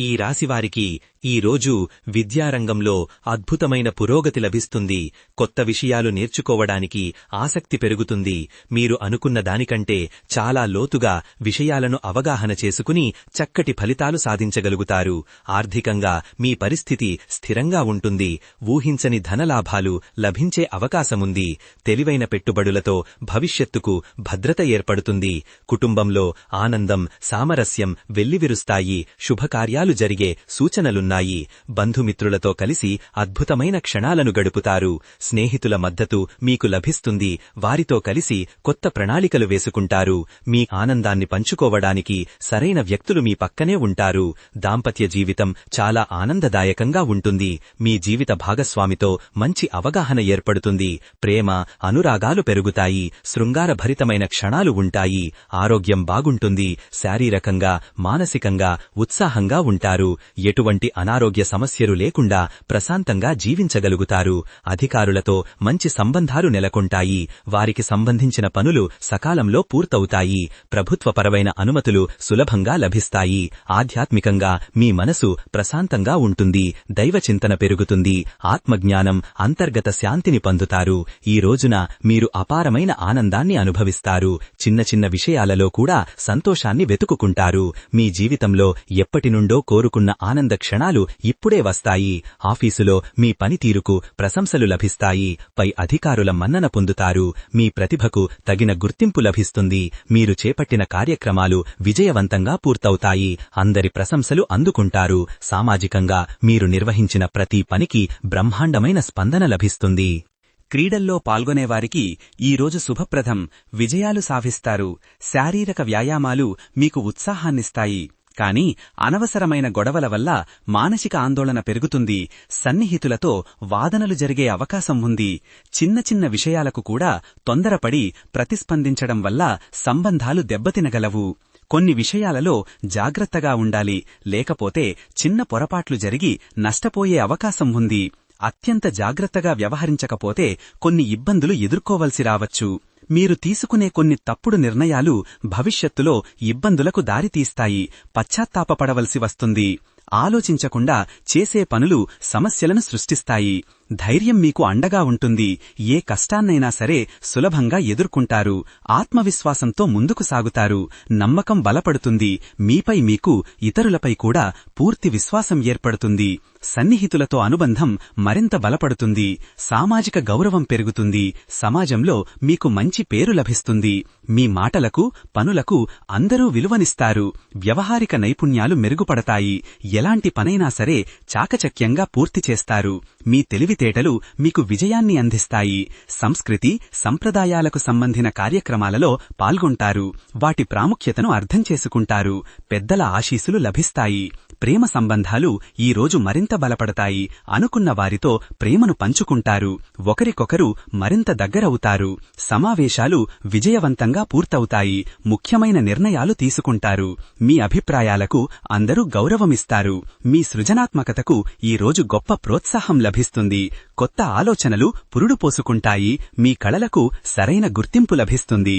ఈ రాశివారికి ఈ రోజు విద్యారంగంలో అద్భుతమైన పురోగతి లభిస్తుంది. కొత్త విషయాలు నేర్చుకోవడానికి ఆసక్తి పెరుగుతుంది. మీరు అనుకున్న దానికంటే చాలా లోతుగా విషయాలను అవగాహన చేసుకుని చక్కటి ఫలితాలు సాధించగలుగుతారు. ఆర్థికంగా మీ పరిస్థితి స్థిరంగా ఉంటుంది. ఊహించని ధనలాభాలు లభించే అవకాశముంది. తెలివైన పెట్టుబడులతో భవిష్యత్తుకు భద్రత ఏర్పడుతుంది. కుటుంబంలో ఆనందం సామరస్యం వెల్లివిరుస్తాయి. శుభకార్యాలు జరిగే సూచనలున్నాయి. బంధుమిత్రులతో కలిసి అద్భుతమైన క్షణాలను గడుపుతారు. స్నేహితుల మద్దతు మీకు లభిస్తుంది. వారితో కలిసి కొత్త ప్రణాళికలు వేసుకుంటారు. మీ ఆనందాన్ని పంచుకోవడానికి సరైన వ్యక్తులు మీ పక్కనే ఉంటారు. దాంపత్య జీవితం చాలా ఆనందదాయకంగా ఉంటుంది. మీ జీవిత భాగస్వామితో మంచి అవగాహన ఏర్పడుతుంది. ప్రేమ అనురాగాలు పెరుగుతాయి. శృంగారభరితమైన క్షణాలు ఉంటాయి. ఆరోగ్యం బాగుంటుంది. శారీరకంగా మానసికంగా ఉత్సాహంగా ఉంటారు. ఎటువంటి అనారోగ్య సమస్యలు లేకుండా ప్రశాంతంగా జీవించగలుగుతారు. అధికారులతో మంచి సంబంధాలు నెలకొంటాయి. వారికి సంబంధించిన పనులు సకాలంలో పూర్తవుతాయి. ప్రభుత్వపరమైన అనుమతులు సులభంగా లభిస్తాయి. ఆధ్యాత్మికంగా మీ మనసు ప్రశాంతంగా ఉంటుంది. దైవచింతన పెరుగుతుంది. ఆత్మజ్ఞానం అంతర్గత శాంతిని పొందుతారు. ఈ రోజున మీరు అపారమైన ఆనందాన్ని అనుభవిస్తారు. చిన్న చిన్న విషయాలలో కూడా సంతోషాన్ని వెతుకుకుంటారు. మీ జీవితంలో ఎప్పటినుండో కోరుకున్న ఆనంద క్షణాలు ఇప్పుడే వస్తాయి. ఆఫీసులో మీ పనితీరుకు ప్రశంసలు లభిస్తాయి. పై అధికారుల మన్నన పొందుతారు. మీ ప్రతిభకు తగిన గుర్తింపు లభిస్తుంది. మీరు చేపట్టిన కార్యక్రమాలు విజయవంతంగా పూర్తవుతాయి. అందరి ప్రశంసలు అందుకుంటారు. సామాజికంగా మీరు నిర్వహించిన ప్రతి పనికి బ్రహ్మాండమైన స్పందన లభిస్తుంది. క్రీడల్లో పాల్గొనేవారికి ఈరోజు శుభప్రదం. విజయాలు సాధిస్తారు. శారీరక వ్యాయామాలు మీకు ఉత్సాహాన్నిస్తాయి. కాని అనవసరమైన గొడవల వల్ల మానసిక ఆందోళన పెరుగుతుంది. సన్నిహితులతో వాదనలు జరిగే అవకాశం ఉంది. చిన్న చిన్న విషయాలకు కూడా తొందరపడి ప్రతిస్పందించడం వల్ల సంబంధాలు దెబ్బతినగలవు. కొన్ని విషయాలలో జాగ్రత్తగా ఉండాలి. లేకపోతే చిన్న పొరపాట్లు జరిగి నష్టపోయే అవకాశం ఉంది. అత్యంత జాగ్రత్తగా వ్యవహరించకపోతే కొన్ని ఇబ్బందులు ఎదుర్కోవలసి రావచ్చు. మీరు తీసుకునే కొన్ని తప్పుడు నిర్ణయాలు భవిష్యత్తులో ఇబ్బందులకు దారితీస్తాయి పశ్చాత్తాపపడవలసి వస్తుంది. ఆలోచించకుండా చేసే పనులు సమస్యలను సృష్టిస్తాయి. ధైర్యం మీకు అండగా ఉంటుంది. ఏ కష్టాన్నైనా సరే సులభంగా ఎదుర్కొంటారు. ఆత్మవిశ్వాసంతో ముందుకు సాగుతారు. నమ్మకం బలపడుతుంది. మీపై మీకు ఇతరులపై కూడా పూర్తి విశ్వాసం ఏర్పడుతుంది. సన్నిహితులతో అనుబంధం మరింత బలపడుతుంది సామాజిక గౌరవం పెరుగుతుంది సమాజంలో మీకు మంచి పేరు లభిస్తుంది మీ మాటలకు పనులకు అందరూ విలువనిస్తారు వ్యవహారిక నైపుణ్యాలు మెరుగుపడతాయి ఎలాంటి పనైనా సరే చాకచక్యంగా పూర్తి చేస్తారు మీ తెలివితేటలు మీకు విజయాన్ని అందిస్తాయి సంస్కృతి సంప్రదాయాలకు సంబంధిన కార్యక్రమాలలో పాల్గొంటారు వాటి ప్రాముఖ్యతను అర్థం చేసుకుంటారు పెద్దల ఆశీసులు లభిస్తాయి ప్రేమ సంబంధాలు ఈ రోజు మరింత బలపడతాయి అనుకున్న వారితో ప్రేమను పంచుకుంటారు. ఒకరికొకరు మరింత దగ్గరవుతారు. సమావేశాలు విజయవంతంగా పూర్తవుతాయి. ముఖ్యమైన నిర్ణయాలు తీసుకుంటారు. మీ అభిప్రాయాలకు అందరూ గౌరవమిస్తారు. మీ సృజనాత్మకతకు ఈ రోజు గొప్ప ప్రోత్సాహం లభిస్తుంది. కొత్త ఆలోచనలు పురుడుపోసుకుంటాయి మీ కళలకు సరైన గుర్తింపు లభిస్తుంది.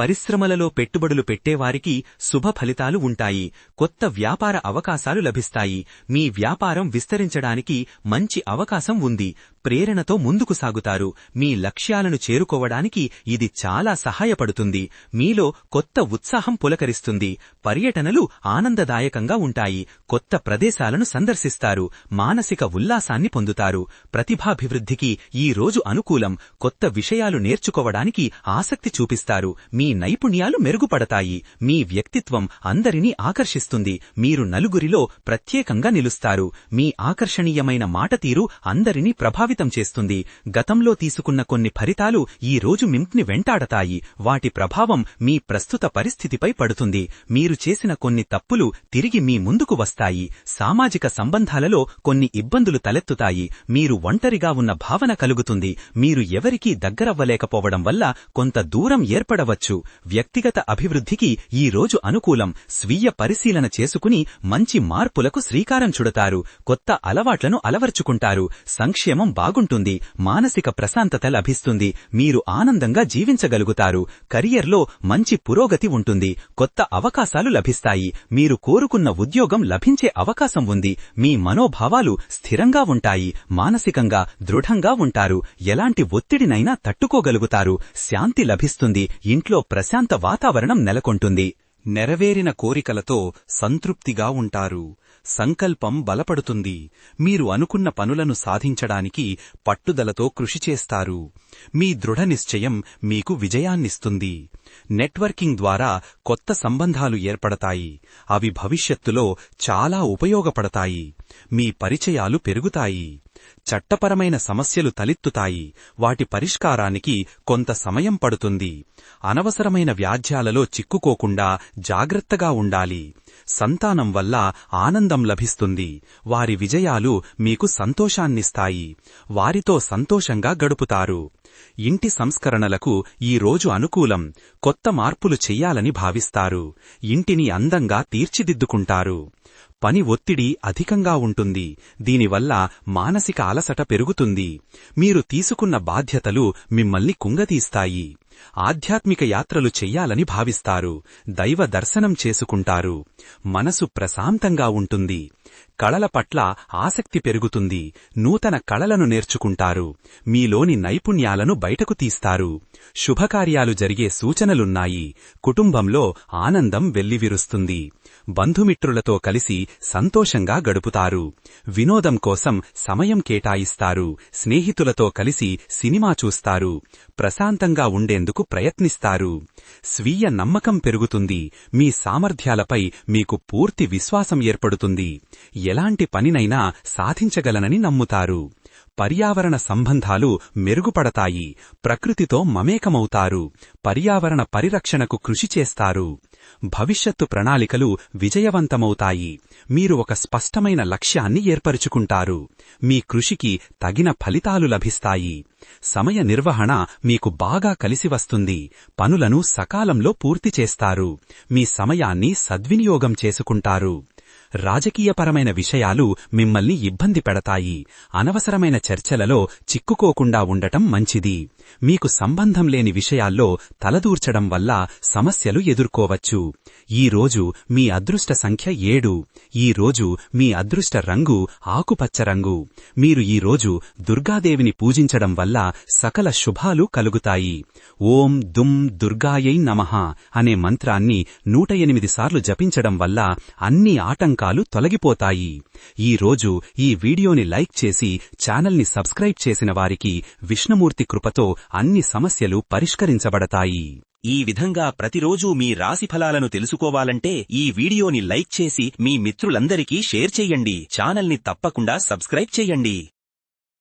పరిశ్రమలలో పెట్టుబడులు పెట్టేవారికి శుభ ఫలితాలు ఉంటాయి. కొత్త వ్యాపార అవకాశాలు లభిస్తాయి. మీ వ్యాపారం విస్తరించడానికి మంచి అవకాశం ఉంది. ప్రేరణతో ముందుకు సాగుతారు. మీ లక్ష్యాలను చేరుకోవడానికి ఇది చాలా సహాయపడుతుంది. మీలో కొత్త ఉత్సాహం పులకరిస్తుంది. పర్యటనలు ఆనందదాయకంగా ఉంటాయి. కొత్త ప్రదేశాలను సందర్శిస్తారు. మానసిక ఉల్లాసాన్ని పొందుతారు. ప్రతిభాభివృద్ధికి ఈ రోజు అనుకూలం. కొత్త విషయాలు నేర్చుకోవడానికి ఆసక్తి చూపిస్తారు. మీ మీ నైపుణ్యాలు మెరుగుపడతాయి. మీ వ్యక్తిత్వం అందరినీ ఆకర్షిస్తుంది. మీరు నలుగురిలో ప్రత్యేకంగా నిలుస్తారు. మీ ఆకర్షణీయమైన మాటతీరు అందరినీ ప్రభావితం చేస్తుంది. గతంలో తీసుకున్న కొన్ని ఫలితాలు ఈ రోజు మింట్ని వెంటాడతాయి. వాటి ప్రభావం మీ ప్రస్తుత పరిస్థితిపై పడుతుంది. మీరు చేసిన కొన్ని తప్పులు తిరిగి మీ ముందుకు వస్తాయి. సామాజిక సంబంధాలలో కొన్ని ఇబ్బందులు తలెత్తుతాయి. మీరు ఒంటరిగా ఉన్న భావన కలుగుతుంది. మీరు ఎవరికీ దగ్గరవ్వలేకపోవడం వల్ల కొంత దూరం ఏర్పడవచ్చు. చేయవచ్చు వ్యక్తిగత అభివృద్ధికి ఈ రోజు అనుకూలం. స్వీయ పరిశీలన చేసుకుని మంచి మార్పులకు శ్రీకారం చుడతారు. కొత్త అలవాట్లను అలవర్చుకుంటారు. సంక్షేమం బాగుంటుంది. మానసిక ప్రశాంతత లభిస్తుంది. మీరు ఆనందంగా జీవించగలుగుతారు. కెరియర్లో మంచి పురోగతి ఉంటుంది. కొత్త అవకాశాలు లభిస్తాయి. మీరు కోరుకున్న ఉద్యోగం లభించే అవకాశం ఉంది. మీ మనోభావాలు స్థిరంగా ఉంటాయి. మానసికంగా దృఢంగా ఉంటారు. ఎలాంటి ఒత్తిడినైనా తట్టుకోగలుగుతారు. శాంతి లభిస్తుంది. ఇంట్లో ప్రశాంత వాతావరణం నెలకొంటుంది. నెరవేరిన కోరికలతో సంతృప్తిగా ఉంటారు. సంకల్పం బలపడుతుంది. మీరు అనుకున్న పనులను సాధించడానికి పట్టుదలతో కృషి చేస్తారు. మీ దృఢ నిశ్చయం మీకు విజయాన్నిస్తుంది. నెట్వర్కింగ్ ద్వారా కొత్త సంబంధాలు ఏర్పడతాయి. అవి భవిష్యత్తులో చాలా ఉపయోగపడతాయి. మీ పరిచయాలు పెరుగుతాయి. చట్టపరమైన సమస్యలు తలెత్తుతాయి. వాటి పరిష్కారానికి కొంత సమయం పడుతుంది. అనవసరమైన వ్యాజ్యాలలో చిక్కుకోకుండా జాగ్రత్తగా ఉండాలి. సంతానం వల్ల ఆనందం లభిస్తుంది. వారి విజయాలు మీకు సంతోషాన్నిస్తాయి. వారితో సంతోషంగా గడుపుతారు. ఇంటి సంస్కరణలకు ఈ రోజు అనుకూలం. కొత్త మార్పులు చెయ్యాలని భావిస్తారు. ఇంటిని అందంగా తీర్చిదిద్దుకుంటారు. పని ఒత్తిడి అధికంగా ఉంటుంది. దీనివల్ల మానసిక అలసట పెరుగుతుంది. మీరు తీసుకున్న బాధ్యతలు మిమ్మల్ని కుంగతీస్తాయి. ఆధ్యాత్మిక యాత్రలు చెయ్యాలని భావిస్తారు. దైవ దర్శనం చేసుకుంటారు. మనసు ప్రశాంతంగా ఉంటుంది. కళల పట్ల ఆసక్తి పెరుగుతుంది. నూతన కళలను నేర్చుకుంటారు. మీలోని నైపుణ్యాలను బయటకు తీస్తారు. శుభకార్యాలు జరిగే సూచనలున్నాయి. కుటుంబంలో ఆనందం వెల్లివిరుస్తుంది. బంధుమిత్రులతో కలిసి సంతోషంగా గడుపుతారు. వినోదం కోసం సమయం కేటాయిస్తారు. స్నేహితులతో కలిసి సినిమా చూస్తారు. ప్రశాంతంగా ఉండేందుకు ప్రయత్నిస్తారు. స్వీయ నమ్మకం పెరుగుతుంది. మీ సామర్థ్యాలపై మీకు పూర్తి విశ్వాసం ఏర్పడుతుంది. ఎలాంటి పనినైనా సాధించగలనని నమ్ముతారు. పర్యావరణ సంబంధాలు మెరుగుపడతాయి. ప్రకృతితో మమేకమవుతారు. పర్యావరణ పరిరక్షణకు కృషి చేస్తారు. భవిష్యత్తు ప్రణాళికలు విజయవంతమవుతాయి. మీరు ఒక స్పష్టమైన లక్ష్యాన్ని ఏర్పరుచుకుంటారు. మీ కృషికి తగిన ఫలితాలు లభిస్తాయి. సమయ నిర్వహణ మీకు బాగా కలిసి వస్తుంది. పనులను సకాలంలో పూర్తి చేస్తారు. మీ సమయాన్ని సద్వినియోగం చేసుకుంటారు. రాజకీయపరమైన విషయాలు మిమ్మల్ని ఇబ్బంది పెడతాయి. అనవసరమైన చర్చలలో చిక్కుకోకుండా ఉండటం మంచిది. మీకు సంబంధం లేని విషయాల్లో తలదూర్చడం వల్ల సమస్యలు ఎదుర్కోవచ్చు. ఈ రోజు మీ అదృష్ట సంఖ్య ఏడు. ఈ రోజు మీ అదృష్ట రంగు ఆకుపచ్చ రంగు. మీరు ఈ రోజు దుర్గాదేవిని పూజించడం వల్ల సకల శుభాలు కలుగుతాయి. ఓం దుం దుర్గాయై నమః అనే మంత్రాన్ని నూట ఎనిమిది సార్లు జపించడం వల్ల అన్ని ఆటంకాలు తొలగిపోతాయి. ఈ రోజు ఈ వీడియోని లైక్ చేసి ఛానల్ని సబ్స్క్రైబ్ చేసిన వారికి విష్ణుమూర్తి కృపతో అన్ని సమస్యలు పరిష్కరించబడతాయి. ఈ విధంగా ప్రతిరోజూ మీ రాశి ఫలాలను తెలుసుకోవాలంటే ఈ వీడియోని లైక్ చేసి మీ మిత్రులందరికీ షేర్ చెయ్యండి ఛానల్ని తప్పకుండా సబ్స్క్రైబ్ చెయ్యండి